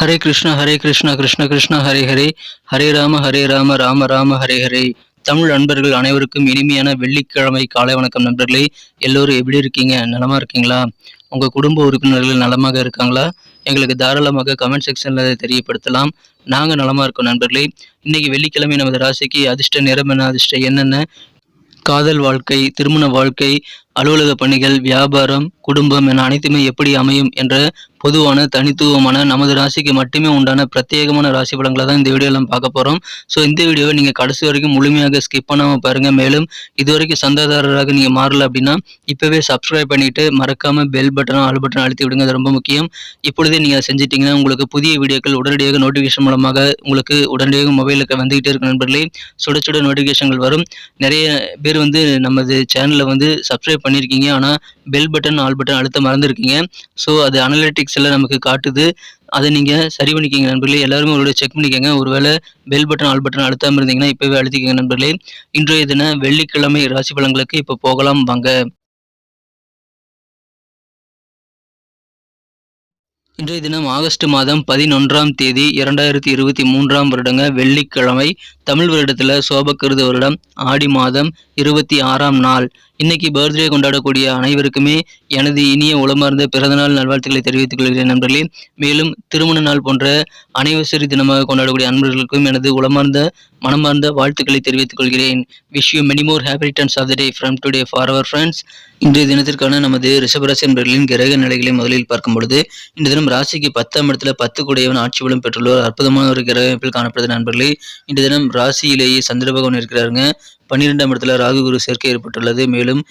ஹரே கிருஷ்ணா ஹரே கிருஷ்ணா கிருஷ்ண கிருஷ்ணா ஹரே ஹரே. ஹரே ராம ஹரே ராம ராம ராம ஹரே ஹரே. தமிழ் நண்பர்கள் அனைவருக்கும் இனிமையான வெள்ளிக்கிழமை காலை வணக்கம் நண்பர்களே. எல்லோரும் எப்படி இருக்கீங்க? நலமா இருக்கீங்களா? உங்க குடும்ப உறுப்பினர்கள் நலமாக இருக்காங்களா? எங்களுக்கு தாராளமாக கமெண்ட் செக்ஷன்ல தெரியப்படுத்தலாம். நாங்க நலமா இருக்கோம் நண்பர்களே. இன்னைக்கு வெள்ளிக்கிழமை நமது ராசிக்கு அதிர்ஷ்ட நிறம் என்ன அதிர்ஷ்ட என்னென்ன காதல் வாழ்க்கை திருமண வாழ்க்கை அலுவலக பணிகள் வியாபாரம் குடும்பம் என அனைத்துமே எப்படி அமையும் என்ற பொதுவான தனித்துவமான நமது ராசிக்கு மட்டுமே உண்டான பிரத்யேகமான ராசி படங்களை தான் இந்த வீடியோவில் பார்க்க போகிறோம் ஸோ இந்த வீடியோவை நீங்கள் கடைசி வரைக்கும் முழுமையாக ஸ்கிப் பண்ணாமல் பாருங்கள் மேலும் இது வரைக்கும் சந்தாதாரராக நீங்கள் மாறல அப்படின்னா இப்போவே சப்ஸ்கிரைப் பண்ணிவிட்டு மறக்காமல் பெல் பட்டனும் ஆல் பட்டன் அழுத்தி விடுங்க. அது ரொம்ப முக்கியம். இப்பொழுதே நீங்கள் செஞ்சிட்டிங்கன்னா உங்களுக்கு புதிய வீடியோக்கள் உடனடியாக நோட்டிஃபிகேஷன் மூலமாக உங்களுக்கு உடனடியாக மொபைலுக்கு வந்துகிட்டே இருக்க நண்பர்களே. சுட சுட நோட்டிஃபிகேஷன்கள் வரும். நிறைய பேர் வந்து நமது சேனலில் வந்து சப்ஸ்கிரைப் பண்ணியிருக்கீங்க ஆனால் பெல் பட்டன் ஆல் பட்டன் அழுத்த மறந்துருக்கீங்க. ஸோ அது அனலிட்டிக்ஸில் நமக்கு காட்டுது. அதை நீங்கள் சரி பண்ணிக்கிங்க நண்பர்களே. எல்லாருமே உங்களோட செக் பண்ணிக்கோங்க. ஒருவேளை பெல் பட்டன் ஆல் பட்டன் அழுத்தாமல் இருந்தீங்கன்னா இப்போவே அழுத்திக்கங்க நண்பர்களே. இன்றைய தின வெள்ளிக்கிழமை ராசி பலன்களுக்கு இப்போ போகலாம் வாங்க. இன்றைய தினம் ஆகஸ்ட் மாதம் பதினொன்றாம் தேதி இரண்டாயிரத்தி இருபத்தி மூன்றாம் வருடங்க வெள்ளிக்கிழமை. தமிழ் வருடத்தில் சோபக்கிருத வருடம் ஆடி மாதம் இருபத்தி ஆறாம் நாள். இன்னைக்கு பர்த்டே கொண்டாடக்கூடிய அனைவருக்குமே எனது இனிய உளமார்ந்த பிறந்தநாள் நல்வாழ்த்துக்களை தெரிவித்துக் கொள்கிறேன் நண்பர்களே. மேலும் திருமண நாள் போன்ற அனைவசரி தினமாக கொண்டாடக்கூடிய அன்பர்களுக்கும் எனது உளமார்ந்த மனமார்ந்த வாழ்த்துக்களை தெரிவித்துக் கொள்கிறேன். Wish you many more happy returns of the day from today for our friends இன்றைய தினத்திற்கான நமது ரிஷபராசி என்பர்களின் கிரக நிலைகளை முதலில் பார்க்கும் பொழுது இந்த தினம் ராசிக்கு பத்தாம் இடத்துல பத்து கூடையவன் ஆட்சி பலம் பெற்றுள்ளோர் அற்புதமான ஒரு கிரக அமைப்பில் காணப்படுது நண்பர்களே. இன்றைய தினம் ராசியிலேயே சந்திர பகவான் இருக்கிறாருங்க. பன்னிரெண்டாம் இடத்துல ராகு குரு சேர்க்கை ஏற்பட்டுள்ளது. மேலும்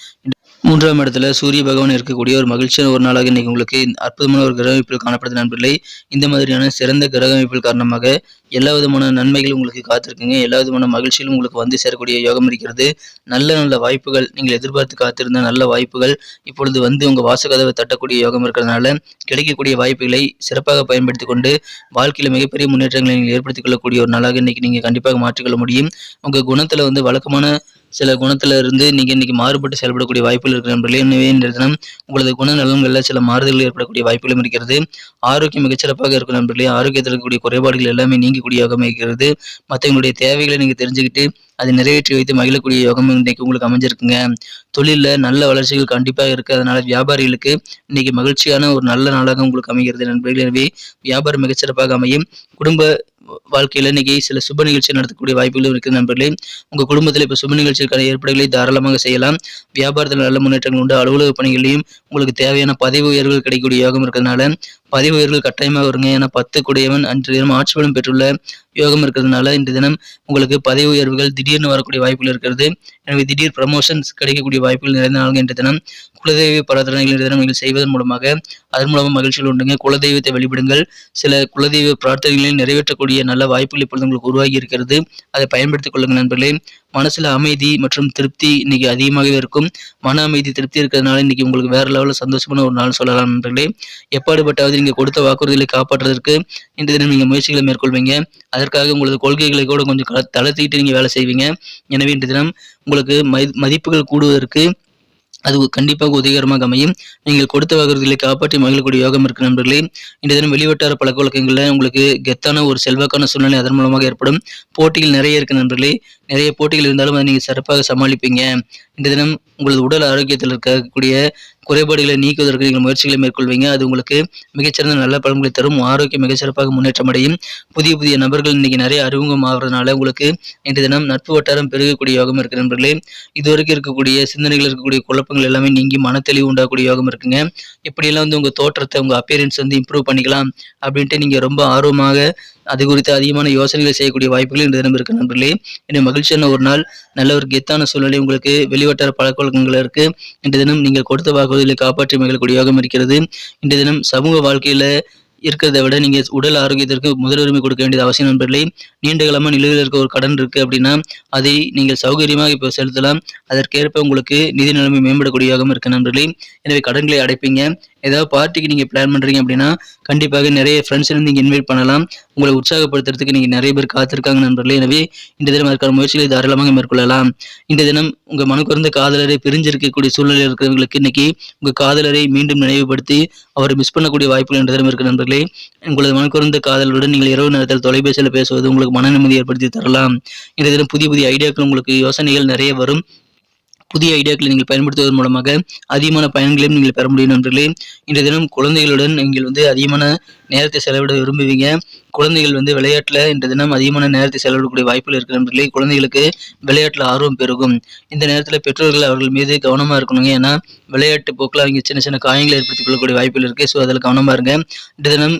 மூன்றாம் இடத்துல சூரிய பகவான் இருக்கக்கூடிய ஒரு மகிழ்ச்சியான ஒரு நாளாக இன்னைக்கு உங்களுக்கு அற்புதமான ஒரு கிரக அமைப்பில் காணப்படுது நண்பர்களே. இந்த மாதிரியான சிறந்த கிரக அமைப்பில் காரணமாக எல்லா விதமான நன்மைகளும் உங்களுக்கு காத்திருக்குங்க. எல்லா விதமான மகிழ்ச்சியிலும் உங்களுக்கு வந்து சேரக்கூடிய யோகம் இருக்கிறது. நல்ல நல்ல வாய்ப்புகள் நீங்கள் எதிர்பார்த்து காத்திருந்த நல்ல வாய்ப்புகள் இப்பொழுது வந்து உங்கள் வாசகதவை தட்டக்கூடிய யோகம் இருக்கிறதுனால கிடைக்கக்கூடிய வாய்ப்புகளை சிறப்பாக பயன்படுத்தி கொண்டு வாழ்க்கையில் மிகப்பெரிய முன்னேற்றங்களை நீங்கள் ஏற்படுத்திக் கொள்ளக்கூடிய ஒரு நாளாக இன்னைக்கு நீங்கள் கண்டிப்பாக மாற்றிக்கொள்ள முடியும். உங்கள் குணத்தில் வந்து வழக்கமான சில குணத்துல இருந்து நீங்க இன்னைக்கு மாறுபட்டு செயல்படக்கூடிய வாய்ப்புகள் இருக்கிற நண்பர்களே. எனவே இந்த தினம் உங்களது குணநலன்களில் சில மாறுதல்கள் ஏற்படக்கூடிய வாய்ப்புகளும் இருக்கிறது. ஆரோக்கியம் மிகச்சிறப்பாக இருக்கும் நண்பர்களே. ஆரோக்கியத்தில் இருக்கக்கூடிய குறைபாடுகள் எல்லாமே நீங்கக்கூடிய யோகம் இருக்கிறது. மற்றவங்களுடைய தேவைகளை நீங்க தெரிஞ்சுக்கிட்டு அதை நிறைவேற்றி வைத்து மகிழக்கூடிய யோகம் இன்னைக்கு உங்களுக்கு அமைஞ்சிருக்குங்க. தொழிலில் நல்ல வளர்ச்சிகள் கண்டிப்பாக இருக்குது அதனால் வியாபாரிகளுக்கு இன்னைக்கு மகிழ்ச்சியான ஒரு நல்ல நாளாக உங்களுக்கு அமைகிறது நண்பர்களே. எனவே வியாபாரம் மிகச்சிறப்பாக அமையும். குடும்ப வாழ்க்கையில் இன்னைக்கு சில சுப நிகழ்ச்சி நடத்தக்கூடிய வாய்ப்புகளும் இருக்குது நண்பர்களே. உங்கள் குடும்பத்தில் இப்போ சுப நிகழ்ச்சிக்கான ஏற்பாடுகளை தாராளமாக செய்யலாம். வியாபாரத்தில் நல்ல முன்னேற்றங்கள் உண்டு. அலுவலக பணிகளையும் உங்களுக்கு தேவையான பதவி உயர்வுகள் கிடைக்கக்கூடிய யோகம் இருக்கிறதுனால பதவி உயர்வுகள் கட்டாயமாக வருங்க. ஏன்னா பத்து குடையவன் அன்று தினம் ஆட்சி பலம் பெற்றுள்ள யோகம் இருக்கிறதுனால இந்த தினம் உங்களுக்கு பதவி உயர்வுகள் திடீர்னு வரக்கூடிய வாய்ப்புகள் இருக்கிறது. எனவே திடீர் ப்ரமோஷன்ஸ் கிடைக்கக்கூடிய வாய்ப்புகள் நிறைந்த நாள் என்ற தினம். குலதெய்வ பிரார்த்தனைகள் இன்று தினம் நீங்கள் செய்வதன் மூலமாக அதன் மூலமாக மகிழ்ச்சிகள் உண்டுங்க. குலதெய்வத்தை வழிபடுங்கள். சில குலதெய்வ பிரார்த்தனைகளை நிறைவேற்றக்கூடிய நல்ல வாய்ப்புகள் இப்பொழுது உங்களுக்கு உருவாகி இருக்கிறது. அதை பயன்படுத்திக் கொள்ளுங்கள் நண்பர்களே. மனசுல அமைதி மற்றும் திருப்தி இன்னைக்கு அதிகமாகவே இருக்கும். மன அமைதி திருப்தி இருக்கிறதுனால இன்னைக்கு உங்களுக்கு வேற லெவலில் சந்தோஷமான ஒரு நாள் சொல்லலாம் நண்பர்களே. எப்பாடுபட்டாவது நீங்க கொடுத்த வாக்குறுதிகளை காப்பாற்றுவதற்கு இன்று தினம் நீங்க முயற்சிகளை மேற்கொள்வீங்க. அதற்காக உங்களது கொள்கைகளை கூட கொஞ்சம் தளர்த்திக்கிட்டு நீங்கள் நீங்க வேலை செய்வீங்க. எனவே இன்று தினம் உங்களுக்கு மதிப்புகள் கூடுவதற்கு அது கண்டிப்பாக உதவிகரமாக அமையும். நீங்கள் கொடுத்த வாக்குறுதிகளை காப்பாற்றி மகிழக்கூடிய யோகம் இருக்கு நண்பர்களே. இன்றைய தினம் வெளிவட்டார பழக்க வழக்கங்களில் உங்களுக்கு கெத்தான ஒரு செல்வாக்கான சூழ்நிலை அதன் மூலமாக ஏற்படும். போட்டிகள் நிறைய இருக்கு நண்பர்களே. நிறைய போட்டிகள் இருந்தாலும் அதை நீங்கள் சிறப்பாக சமாளிப்பீங்க. இந்த தினம் உங்களது உடல் ஆரோக்கியத்தில் இருக்கக்கூடிய குறைபாடுகளை நீக்குவதற்கு நீங்கள் முயற்சிகளை மேற்கொள்வீங்க. அது உங்களுக்கு மிகச்சிறந்த நல்ல பலன்களை தரும். ஆரோக்கியம் மிகச்சிறப்பாக முன்னேற்றம் அடையும் புதிய புதிய நபர்கள் இன்னைக்கு நிறைய அறிமுகம் ஆகிறதுனால உங்களுக்கு இன்றைய தினம் நட்பு வட்டாரம் பெருகக்கூடிய யோகம் இருக்கு நண்பர்களே. இதுவரைக்கும் இருக்கக்கூடிய சிந்தனைகள் இருக்கக்கூடிய குழப்பங்கள் எல்லாமே நீங்கி மனத்தெளிவு உண்டாகக்கூடிய யோகம் இருக்குங்க. இப்படியெல்லாம் வந்து உங்கள் தோற்றத்தை உங்கள் அப்பியரன்ஸ் வந்து இம்ப்ரூவ் பண்ணிக்கலாம் அப்படின்ட்டு நீங்கள் ரொம்ப ஆர்வமாக அது குறித்து அதிகமான யோசனைகளை செய்யக்கூடிய வாய்ப்புகள் இன்று தினம் இருக்கு நண்பர்களே. எனவே மகிழ்ச்சியான ஒரு நாள் நல்ல ஒரு கெத்தான சூழ்நிலை உங்களுக்கு வெளிவட்டார பழக்க வழக்கங்கள் இருக்கு. இன்று தினம் நீங்கள் கொடுத்த வாக்குறுதிகளை காப்பாற்றி மகிழக்கூடிய யோகம் இருக்கிறது. இன்று தினம் சமூக வாழ்க்கையில இருக்கிறத விட நீங்க உடல் ஆரோக்கியத்திற்கு முதலுரிமை கொடுக்க வேண்டியது அவசியம் நண்பர்களே. நீண்ட காலமா நிலுவையில் இருக்க ஒரு கடன் இருக்கு அப்படின்னா அதை நீங்கள் சௌகரியமாக இப்போ செலுத்தலாம். அதற்கேற்ப உங்களுக்கு நிதி நிலைமை மேம்படக்கூடியதாகவும் இருக்கு நண்பர்களே. எனவே கடன்களை அடைப்பீங்க. ஏதாவது பார்ட்டிக்கு நீங்கள் பிளான் பண்ணுறீங்க அப்படின்னா கண்டிப்பாக நிறைய ஃப்ரெண்ட்ஸ்லேருந்து நீங்கள் இன்வைட் பண்ணலாம். உங்களை உற்சாகப்படுத்துறதுக்கு நீங்கள் நிறைய பேர் காத்திருக்காங்க நண்பர்களே. எனவே இந்த தினம் அதற்கான முயற்சிகளை தாராளமாக மேற்கொள்ளலாம். இந்த தினம் உங்கள் மனு குறைந்த காதலரை பிரிஞ்சிருக்கக்கூடிய சூழ்நிலை இருக்கிறவங்களுக்கு இன்னைக்கு உங்கள் காதலரை மீண்டும் நினைவுபடுத்தி அவரை மிஸ் பண்ணக்கூடிய வாய்ப்புகள் இந்த தினம் இருக்கு நண்பர்களே. உங்களது மனு குறைந்த காதலருடன் நீங்கள் இரவு நேரத்தில் தொலைபேசியில் பேசுவது உங்களுக்கு மன நிம்மதி ஏற்படுத்தி தரலாம். இந்த தினம் புதிய புதிய ஐடியாக்கள் உங்களுக்கு யோசனைகள் நிறைய வரும். புதிய ஐடியாக்களை நீங்கள் பயன்படுத்துவதன் மூலமாக அதிகமான பயன்களையும் நீங்கள் பெற முடியும் நண்பர்களே. இன்றைய தினம் குழந்தைகளுடன் நீங்கள் வந்து அதிகமான நேரத்தை செலவிட விரும்புவீங்க. குழந்தைகள் வந்து விளையாட்டில் இன்றைய தினம் அதிகமான நேரத்தை செலவிடக்கூடிய வாய்ப்புகள் இருக்கிற நண்பர்களே. குழந்தைகளுக்கு விளையாட்டில் ஆர்வம் பெருகும். இந்த நேரத்தில் பெற்றோர்கள் அவர்கள் மீது கவனமாக இருக்கணுங்க. ஏன்னா விளையாட்டு போக்கில் அவங்க சின்ன சின்ன காயங்களை ஏற்படுத்திக் கொள்ளக்கூடிய வாய்ப்புகள் இருக்குது ஸோ அதில் கவனமாக இருங்க. இன்றைய தினம்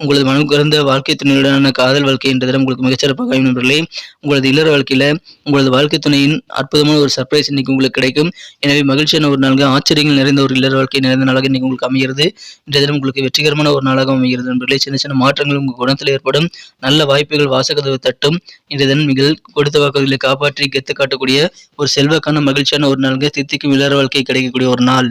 உங்களது மனம் குறைந்த வாழ்க்கை துணையுடனான காதல் வாழ்க்கை என்ற தினம் உங்களுக்கு மிகச்சிறப்பாக அமையும் நண்பர்களே. உங்களது இல்லற வாழ்க்கையில உங்களது வாழ்க்கை துணையின் அற்புதமான ஒரு சர்ப்ரைஸ் இன்னைக்கு உங்களுக்கு கிடைக்கும். எனவே மகிழ்ச்சியான ஒரு நாளாக ஆச்சரியங்கள் நிறைந்த ஒரு இல்லற வாழ்க்கை நிறைந்த நாளாக இன்னைக்கு உங்களுக்கு அமைகிறது. இன்றைய தினம் உங்களுக்கு வெற்றிகரமான ஒரு நாளாக அமைகிறது நண்பர்களே. சின்ன சின்ன மாற்றங்கள் உங்கள் குணத்தில் ஏற்படும். நல்ல வாய்ப்புகள் வாசகதவு தட்டும். இன்றைய தினம் நீங்கள் கொடுத்த வாக்குகளை காப்பாற்றி கெத்து காட்டக்கூடிய ஒரு செல்வாக்கான மகிழ்ச்சியான ஒரு நாளாக தித்திக்கும் இல்லற வாழ்க்கை கிடைக்கக்கூடிய ஒரு நாள்.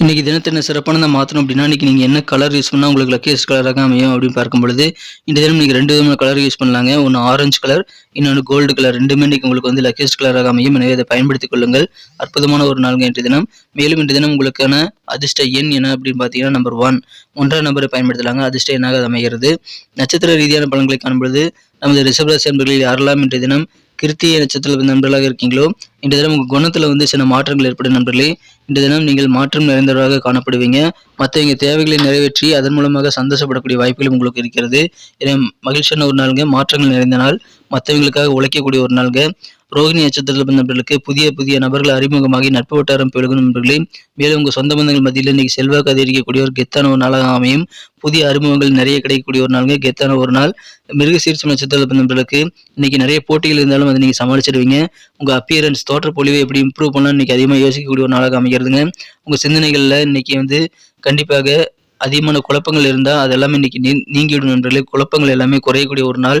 இன்றைக்கி தினத்தை என்ன சிறப்பானதை மாற்றணும் அப்படின்னா இன்றைக்கி நீங்கள் என்ன கலர் யூஸ் பண்ணால் உங்களுக்கு லக்கியஸ்ட் கலராக அமையும் அப்படின்னு பார்க்கும் பொழுது இந்த தினம் நீங்கள் ரெண்டு விதமான கலர் யூஸ் பண்ணலாங்க. ஒன்று ஆரஞ்சு கலர் இன்னொன்று கோல்டு கலர் ரெண்டுமே இன்றைக்கி உங்களுக்கு வந்து லக்கியஸ்ட் கலராக அமையும். எனவே அதை பயன்படுத்திக் கொள்ளுங்கள். அற்புதமான ஒரு நாளுங்க இன்றைய தினம். மேலும் இன்றைய தினம் உங்களுக்கான அதிர்ஷ்ட எண் என்ன அப்படின்னு பார்த்தீங்கன்னா நம்பர் ஒன் ஒன்றாம் நம்பரை பயன்படுத்தலாங்க. அதிர்ஷ்ட எண்ணாக அது அமைகிறது. நட்சத்திர ரீதியான பலன்களை காணும்பொழுது நமது ரிஷபராசி என்பர்களில் யாரெல்லாம் இன்றைய தினம் கிருத்திய நட்சத்திர நண்பர்களாக இருக்கீங்களோ? இன்று தினம் உங்கள் குணத்தில் வந்து சில மாற்றங்கள் ஏற்படும் நண்பர்களே. இன்று தினம் நீங்கள் மாற்றம் நிறைந்தவராக காணப்படுவீங்க. மற்றவங்க தேவைகளை நிறைவேற்றி அதன் மூலமாக சந்தோஷப்படக்கூடிய வாய்ப்புகளும் உங்களுக்கு இருக்கிறது. எனவே மகிழ்ச்சியான ஒரு நாளுங்க. மாற்றங்கள் நிறைந்த நாள். மற்றவங்களுக்காக உழைக்கக்கூடிய ஒரு நாளுங்க. ரோகிணி நட்சத்திரத்தில் பிறந்த நபர்களுக்கு புதிய புதிய நபர்கள் அறிமுகமாகி நட்பு வட்டாரம் பெருகும் நண்பர்களே மேலும் உங்கள் சொந்த பந்தங்கள் மத்தியில் இன்னைக்கு செல்வாக்கு அதிகரிக்கக்கூடிய ஒரு கெத்தான ஒரு நாளாக அமையும். புதிய அறிமுகங்கள் நிறைய கிடைக்கக்கூடிய ஒரு நாளுங்க. கெத்தான ஒரு நாள். மிருக சீர்ச்சம் நட்சத்திரத்தில் பிறந்த நபர்களுக்கு இன்னைக்கு நிறைய போட்டிகள் இருந்தாலும் அதை நீங்கள் சமாளிச்சிடுவீங்க. உங்கள் அப்பியரன்ஸ் தோற்ற பொழிவை எப்படி இம்ப்ரூவ் பண்ணலாம் இன்னைக்கு அதிகமாக யோசிக்கக்கூடிய ஒரு நாளாக அமைகிறதுங்க. உங்கள் சிந்தனைகளில் இன்னைக்கு வந்து கண்டிப்பாக அதிகமான குழப்பங்கள் இருந்தால் அதெல்லாமே இன்னைக்கு நீ நீங்கிவிடும் நண்பர்களே. குழப்பங்கள் எல்லாமே குறையக்கூடிய ஒரு நாள்.